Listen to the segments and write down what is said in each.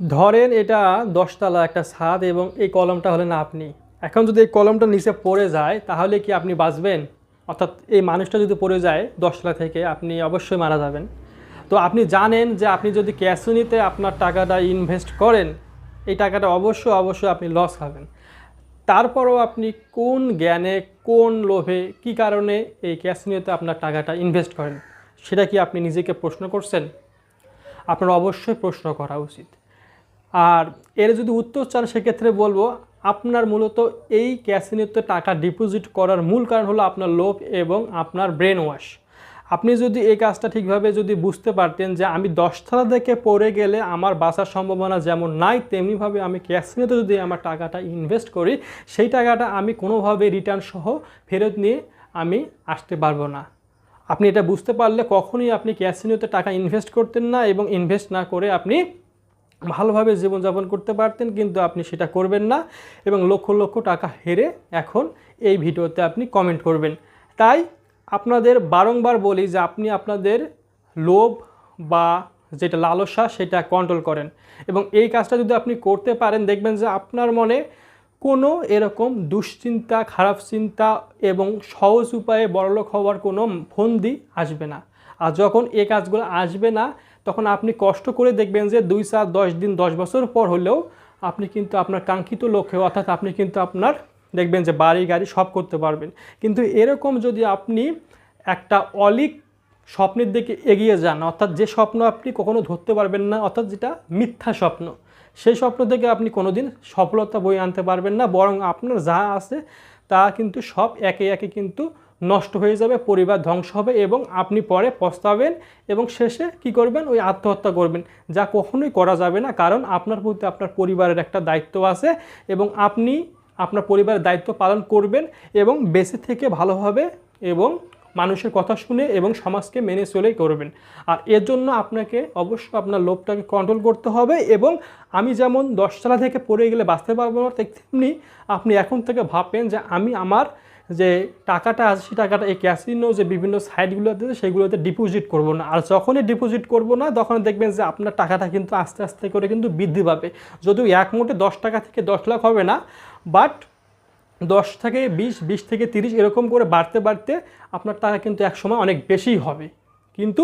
ধরেন এটা দশতলা একটা ছাদ এবং এই কলমটা হলেন আপনি। এখন যদি এই কলমটা নিচে পড়ে যায়, তাহলে কি আপনি বাঁচবেন? অর্থাৎ এই মানুষটা যদি পড়ে যায় দশতলা থেকে, আপনি অবশ্যই মারা যাবেন। তো আপনি জানেন যে আপনি যদি ক্যাসিনিতে আপনার টাকাটা ইনভেস্ট করেন, এই টাকাটা অবশ্যই অবশ্যই আপনি লস খাবেন। তারপরও আপনি কোন জ্ঞানে, কোন লোভে, কি কারণে এই ক্যাসিনিওতে আপনার টাকাটা ইনভেস্ট করেন, সেটা কি আপনি নিজেকে প্রশ্ন করছেন? আপনার অবশ্যই প্রশ্ন করা উচিত। আর এর যদি উত্তর চান, সেক্ষেত্রে বলব আপনার মূলত এই ক্যাসিনোতে টাকা ডিপোজিট করার মূল কারণ হলো আপনার লোভ এবং আপনার ব্রেন ওয়াশ আপনি যদি এই কাজটা ঠিকভাবে যদি বুঝতে পারতেন যে আমি দশতলা থেকে পড়ে গেলে আমার বাঁচার সম্ভাবনা যেমন নাই, তেমনিভাবে আমি ক্যাসিনোতে যদি আমার টাকাটা ইনভেস্ট করি, সেই টাকাটা আমি কোনোভাবে রিটার্ন সহ ফেরত নিয়ে আমি আসতে পারব না। আপনি এটা বুঝতে পারলে কখনোই আপনি ক্যাসিনোতে টাকা ইনভেস্ট করতেন না এবং ইনভেস্ট না করে আপনি ভালোভাবে জীবনযাপন করতে পারতেন, কিন্তু আপনি সেটা করবেন না এবং লক্ষ লক্ষ টাকা হেরে এখন এই ভিডিওতে আপনি কমেন্ট করবেন। তাই আপনাদের বারংবার বলি যে আপনি আপনাদের লোভ বা যেটা লালসা সেটা কন্ট্রোল করেন এবং এই কাজটা যদি আপনি করতে পারেন, দেখবেন যে আপনার মনে কোনো এরকম দুশ্চিন্তা, খারাপ চিন্তা এবং সহজ উপায়ে বড়লোক হওয়ার কোনো ফন্দি আসবে না। আর যখন এই কাজগুলো আসবে না তখন আপনি কষ্ট করে দেখবেন যে দুই চার দশ দিন, দশ বছর পর হলেও আপনি কিন্তু আপনার কাঙ্ক্ষিত লক্ষ্যে, অর্থাৎ আপনি কিন্তু আপনার দেখবেন যে বাড়ি, গাড়ি সব করতে পারবেন। কিন্তু এরকম যদি আপনি একটা অলিক স্বপ্নের দিকে এগিয়ে যান, অর্থাৎ যে স্বপ্ন আপনি কখনো ধরতে পারবেন না, অর্থাৎ যেটা মিথ্যা স্বপ্ন, সেই স্বপ্ন থেকে আপনি কোনোদিন সফলতা বই আনতে পারবেন না, বরং আপনার যা আছে তা কিন্তু সব একে একে কিন্তু নষ্ট হয়ে যাবে, পরিবার ধ্বংস হবে এবং আপনি পরে পস্তাবেন এবং শেষে কি করবেন? ওই আত্মহত্যা করবেন। যা কখনোই করা যাবে না, কারণ আপনার প্রতি আপনার পরিবারের একটা দায়িত্ব আছে এবং আপনি আপনার পরিবারের দায়িত্ব পালন করবেন এবং বেঁচে থেকে ভালোভাবে এবং মানুষের কথা শুনে এবং সমাজকে মেনে চলেই করবেন। আর এর জন্য আপনাকে অবশ্যই আপনার লোভটাকে কন্ট্রোল করতে হবে এবং আমি যেমন দশতলা থেকে পড়ে গেলে বাঁচতে পারব না তেমনি আপনি এখন থেকে ভাববেন যে আমি আমার যে টাকাটা আছে, সেই টাকাটা এই ক্যাসিনো যে বিভিন্ন সাইটগুলোতে সেগুলোতে ডিপোজিট করব না। আর যখনই ডিপোজিট করব না তখন দেখবেন যে আপনার টাকাটা কিন্তু আস্তে আস্তে করে কিন্তু বৃদ্ধি পাবে। যদিও এক মোটে দশ টাকা থেকে দশ লাখ হবে না বাট দশ থেকে বিশ বিশ থেকে তিরিশ এরকম করে বাড়তে বাড়তে আপনার টাকা কিন্তু এক সময় অনেক বেশিই হবে। কিন্তু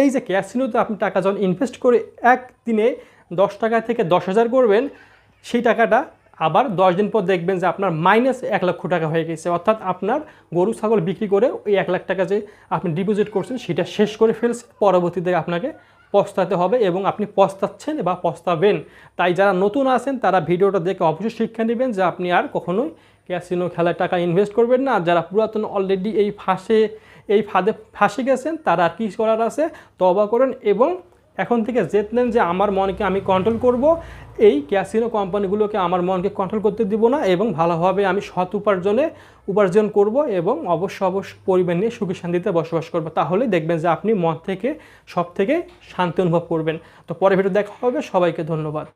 এই যে ক্যাসিনোতে আপনি টাকা যখন ইনভেস্ট করে এক দিনে দশ টাকা থেকে দশ হাজার করবেন, সেই টাকাটা আবার দশ দিন পর দেখবেন যে আপনার মাইনাস এক লক্ষ টাকা হয়ে গেছে। অর্থাৎ আপনার গরু, ছাগল বিক্রি করে ওই এক লাখ টাকা যে আপনি ডিপোজিট করছেন, সেটা শেষ করে ফেলছে। পরবর্তীতে আপনাকে পস্তাতে হবে এবং আপনি পস্তাচ্ছেন বা পস্তাবেন। তাই যারা নতুন আছেন, তারা ভিডিওটা দেখে অবশ্যই শিক্ষা নেবেন যে আপনি আর কখনোই ক্যাসিনো খেলায় টাকা ইনভেস্ট করবেন না। যারা পুরাতন অলরেডি এই ফাঁসে, এই ফাঁদে ফাঁসে গেছেন, তারা আর কী করার আছে? তবা করেন এবং এখন থেকে জেতলেন যে আমার মনকে আমি কন্ট্রোল করব। এই ক্যাসিনো কোম্পানিগুলোকে আমার মনকে কন্ট্রোল করতে দিব না এবং ভালোভাবে আমি সৎ উপার্জনে উপার্জন করব এবং অবশ্য অবশ্য পরিবার নিয়ে সুখী শান্তিতে বসবাস করব। তাহলে দেখবেন যে আপনি মন থেকে সব থেকে শান্তি অনুভব করবেন। তো পরে ভিডিও দেখা হবে। সবাইকে ধন্যবাদ।